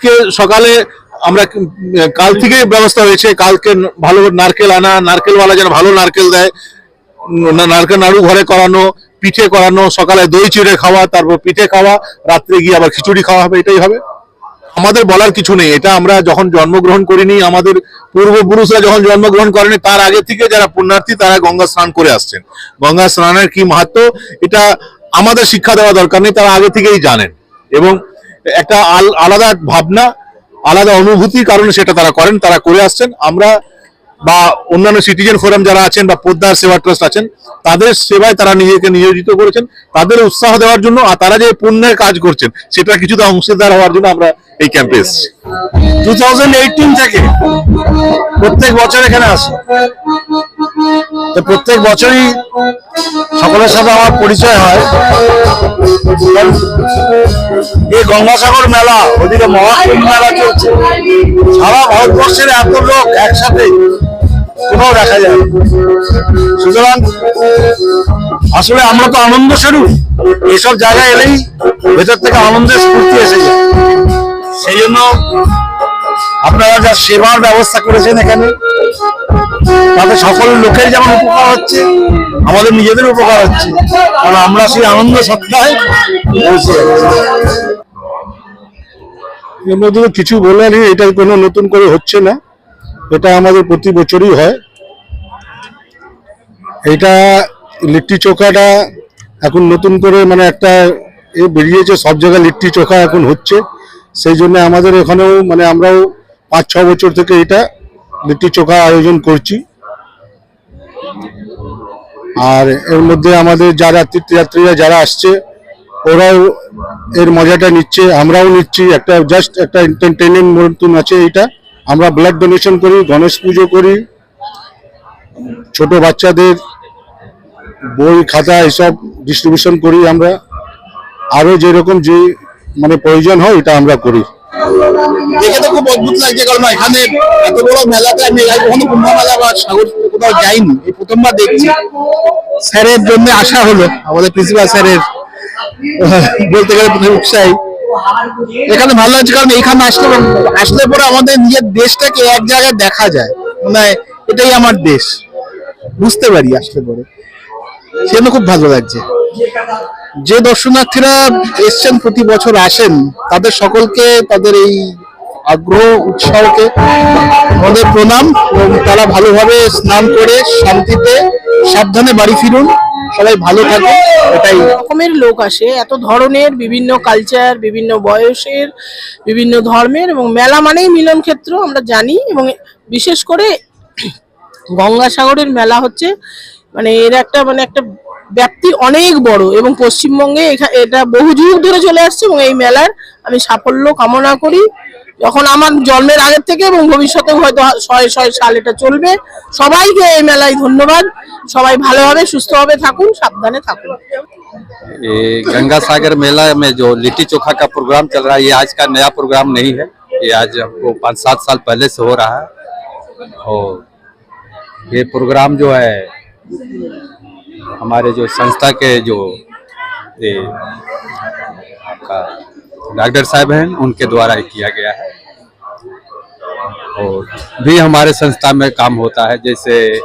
আজকে সকালে আমরা কাল থেকে ব্যবস্থা হয়েছে। কালকে ভালো নারকেল আনা, নারকেলওয়ালা যেন ভালো নারকেল দেয় নারকেল নাড়ু ঘরে করানো, পিঠে করানো, সকালে দই চিড়ে খাওয়া, তারপর পিঠে খাওয়া, রাত্রে গিয়ে আবার খিচুড়ি খাওয়া হবে, এটাই হবে। আমাদের বলার কিছু নেই। এটা আমরা যখন জন্মগ্রহণ করিনি, আমাদের পূর্বপুরুষরা যখন জন্মগ্রহণ করেনি, তার আগে থেকে যারা পুণ্যার্থী, তারা গঙ্গা স্নান করে আসছেন। গঙ্গা স্নানের কি মাহাত্ম? এটা আমাদের শিক্ষা দেওয়া দরকার নেই, তারা আগে থেকেই জানেন। এবং একটা আল- আলাদা ভাবনা, আলাদা অনুভূতির কারণে সেটা তারা করেন, তারা করে আসছেন। আমরা বা অন্যান্য সিটিজেন ফোরাম যারা আছেন বা পোদ্দার সেবা ট্রাস্ট আছেন, তাদের সেবায় তারা নিজেকে নিয়োজিত করেছেন। তাদের উৎসাহ দেওয়ার জন্য আর তারা যে পুণ্যের কাজ করছেন, সেটা কিছুটা অংশীদার হওয়ার জন্য আমরা এই ক্যাম্পে এসেছি। টু থেকে প্রত্যেক বছর এখানে আসি। তো প্রত্যেক বছরই সকলের সাথে আমার পরিচয় হয়। এই গঙ্গাসাগর মেলা, ওদিকে মহাকুম্ভ মেলা চলছে। সারা ভারতবর্ষের এত লোক একসাথে, কোথাও দেখা যায়। সুতরাং আসলে আমরা তো আনন্দ স্বরূপ এসব জায়গায় এলেই ভেতর থেকে আনন্দের স্ফূর্তি এসে যায়। সেই জন্য আপনারা যা সেবার ব্যবস্থা করেছেন এখানে তাতে সকল লোকের যেমন উপকার হচ্ছে, আমাদের নিজেদের উপকার হচ্ছে। কারণ আমরা সেই আনন্দ সত্তায় এর কিছু বলার এটা কোনো নতুন করে হচ্ছে না। এটা আমাদের প্রতি বছরই হয়। এটা লিট্টি চোখাটা এখন নতুন করে মানে একটা এ বেরিয়েছে, সব জায়গায় লিট্টি চোখা এখন হচ্ছে। সেই জন্য আমাদের এখানেও মানে আমরাও পাঁচ ছ বছর থেকে এটা লিট্টি চোখা আয়োজন করছি। আর এর মধ্যে আমাদের যারা তীর্থযাত্রীরা যারা আসছে, ওরাও এর মজাটা নিচ্ছে, আমরাও নিচ্ছি। একটা জাস্ট একটা এন্টারটেনমেন্ট মতন আছে এটা আমরা ব্লাড ডোনেশন করি, গণেশ পুজো করি, ছোট বাচ্চাদের বই, খাতা এসব ডিস্ট্রিবিউশন করি আমরা। আরও যেরকম যে মানে প্রয়োজন হয়, এটা আমরা করি। দেখে তো খুব অদ্ভুত লাগছে, কারণ এখানে এত বড় মেলাতে আমি কখনো কুম্ভ মেলা বা সাগর কোথাও যাইনি। এই প্রথমবার দেখছি। স্যারের জন্য আসা হলো, আমাদের প্রিন্সিপাল স্যারের। বলতে গেলে প্রথমে উৎসাহী। এখানে ভালো লাগছে, কারণ এখানে আসলে আসলে পরে আমাদের নিজের দেশটাকে এক জায়গায় দেখা যায়। মানে এটাই আমার দেশ। বুঝতে পারি আসলে পরে। সেজন্য খুব ভালো লাগছে। যে দর্শনার্থীরা এসছেন প্রতি বছর আসেন, তাদের সকলকে, তাদের এই আগ্রহ, উৎসাহকে আমাদের প্রণাম এবং তারা ভালোভাবে স্নান করে শান্তিতে সাবধানে বাড়ি ফিরুন। সবাই ভালো থাকুন, এটাই। রকমের লোক আসে, এত ধরনের বিভিন্ন কালচার বিভিন্ন বয়সের, বিভিন্ন ধর্মের এবং মেলা মানেই মিলন ক্ষেত্র আমরা জানি এবং বিশেষ করে গঙ্গাসাগরের মেলা হচ্ছে মানে এর একটা মানে একটা ব্যাপ্তি অনেক বড় এবং পশ্চিমবঙ্গে এখা- এটা বহু যুগ ধরে চলে আসছে এবং এই মেলার আমি সাফল্য কামনা করি যখন আমার জন্মের আগের থেকে এবং ভবিষ্যতেও হয়তো ছয় ছয় সাল এটা চলবে সবাইকে এই মেলায় ধন্যবাদ সবাই ভালোভাবে সুস্থভাবে থাকুন সাবধানে থাকুন ये गंगा सागर मेला में जो लिट्टी चोखा का प्रोग्राम चल रहा है ये आज का नया प्रोग्राम नहीं है ये आज हमको पाँच सात साल पहले से हो रहा है और ये प्रोग्राम जो है हमारे जो संस्था के जो आपका डॉक्टर साहब हैं, उनके द्वारा ये किया गया है। और भी हमारे संस्था में काम होता है, जैसे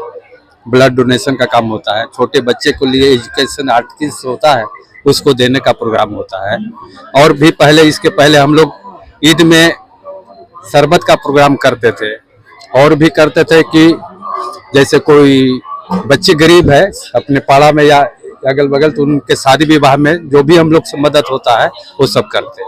ब्लड डोनेशन का काम होता है। छोटे बच्चे को लिए एजुकेशन आर्टिस्ट होता है, उसको देने का प्रोग्राम होता है। और भी पहले, इसके पहले हम लोग ईद में शरबत का प्रोग्राम करते थे। और भी करते थे कि जैसे कोई बच्चे गरीब है, अपने पाड़ा में या अगल बगल तो उनके शादी विवाह में जो भी हम लोग से मदद होता है, वो सब करते हैं।